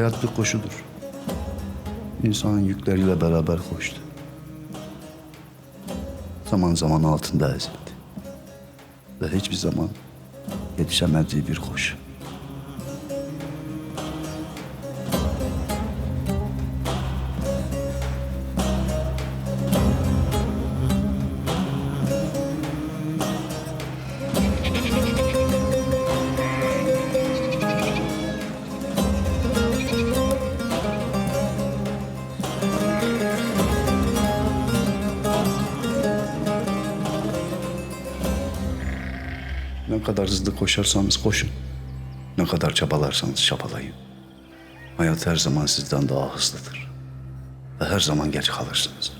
Hayat bir koşudur. İnsanın yükleriyle beraber koştu. Zaman zaman altında ezildi. Ve hiçbir zaman yetişemediği bir koşu. Ne kadar hızlı koşarsanız koşun. Ne kadar çabalarsanız çabalayın. Hayat her zaman sizden daha hızlıdır. Ve her zaman geç kalırsınız.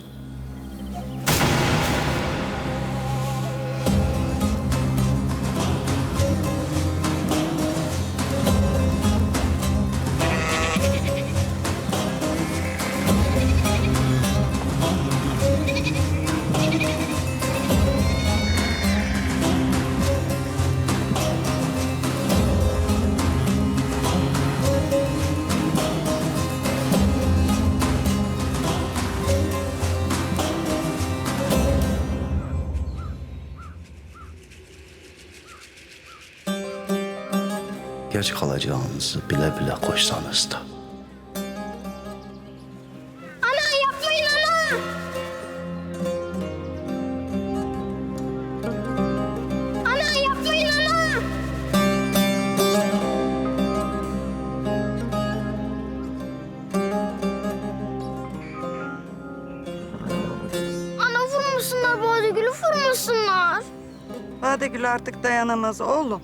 Geç kalacağınızı bile bile koşsanız da. Ana yapmayın ana. Ana yapmayın ana. Ana vurmasınlar Badegül'ü vurmasınlar. Badegül artık dayanamaz oğlum.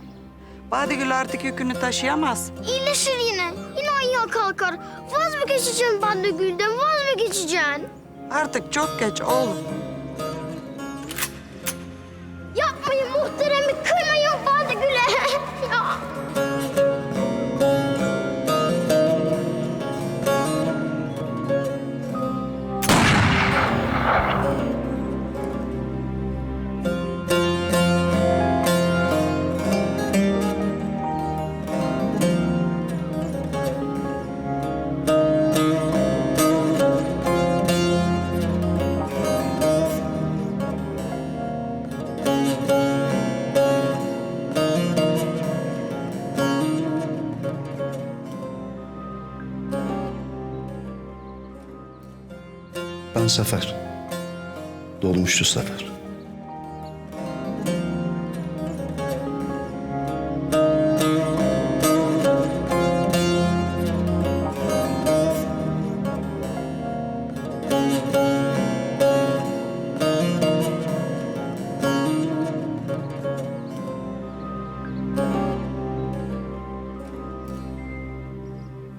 Badegül artık yükünü taşıyamaz. İyileşir yine. Yine ayağa kalkar. Vaz mı geçeceksin Badegül'den? Vaz mı geçeceksin? Artık çok geç oğlum. Ben Sefer. Dolmuşçu Sefer.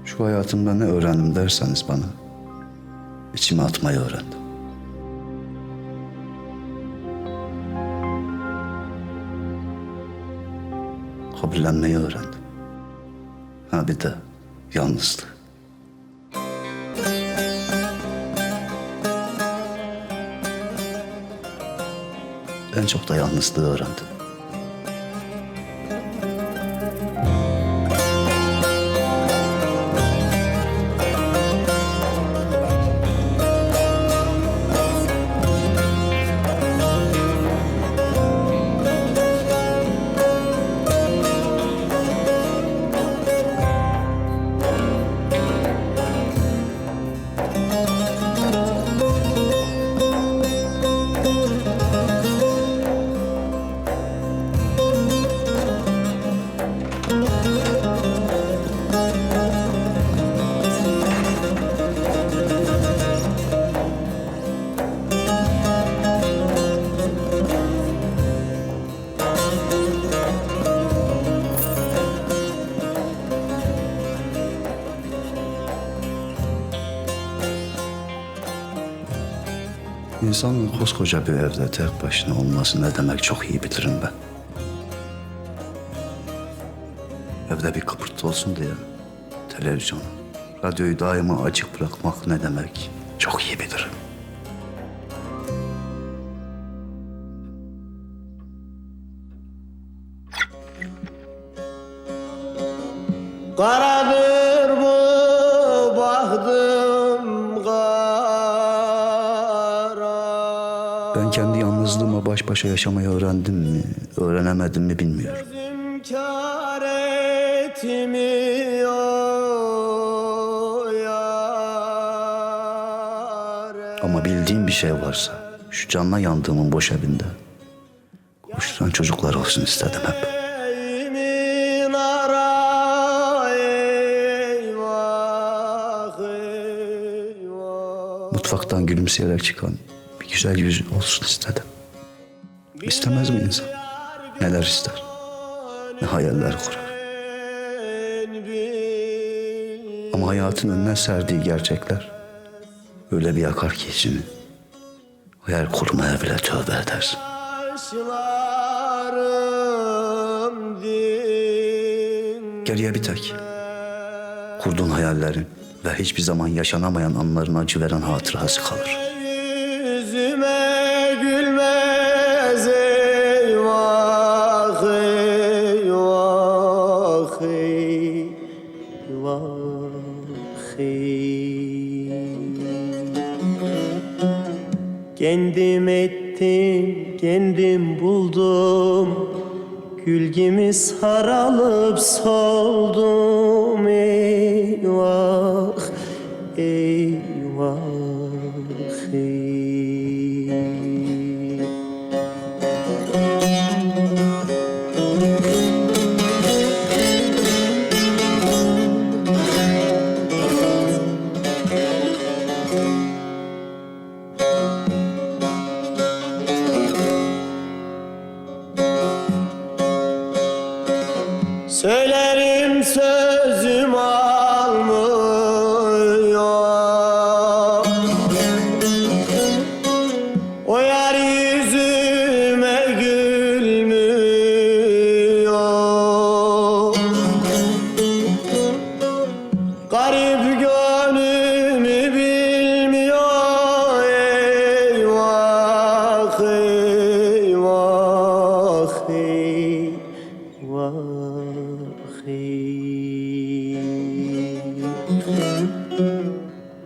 Şu hayatımda ne öğrendim derseniz bana, içime atmayı öğrendim. Kabullenmeyi öğrendim. Ha bir de yalnızlığı. En çok da yalnızlığı öğrendim. İnsanın koskoca bir evde tek başına olması ne demek çok iyi bilirim ben. Evde bir kıpırtı olsun diye televizyonu, radyoyu daima açık bırakmak ne demek çok iyi bilirim. Karadır kendi yalnızlığıma baş başa yaşamayı öğrendim mi, öğrenemedim mi bilmiyorum. Gözüm kâr etmiyor yâre. Ama bildiğim bir şey varsa şu canla yandığımın boş evinde koşturan çocuklar olsun istedim hep. Mutfaktan gülümseyerek çıkan güzel yüz olsun istedim. İstemez mi insan? Neler ister? Ne hayaller kurar? Ama hayatın önüne serdiği gerçekler öyle bir yakar ki içini. Hayal kurmaya bile tövbe edersin. Geriye bir tek. Kurduğun hayallerin ve hiçbir zaman yaşanamayan anların acı veren hatırası kalır. Kendim ettim, kendim buldum. Gül gibi saralıp soldum. Eyvah, eyvah Söylerim sözüm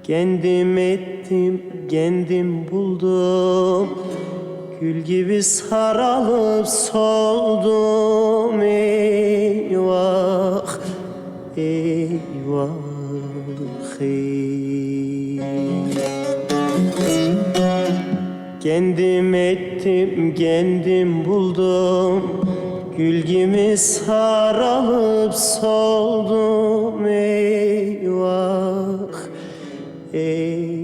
Kendim ettim, kendim buldum. Gül gibi saralıp soldum. Eyvah, eyvah, Kendim ettim, kendim buldum. Gül gibi saralıp soldum. Eyvah, eyvah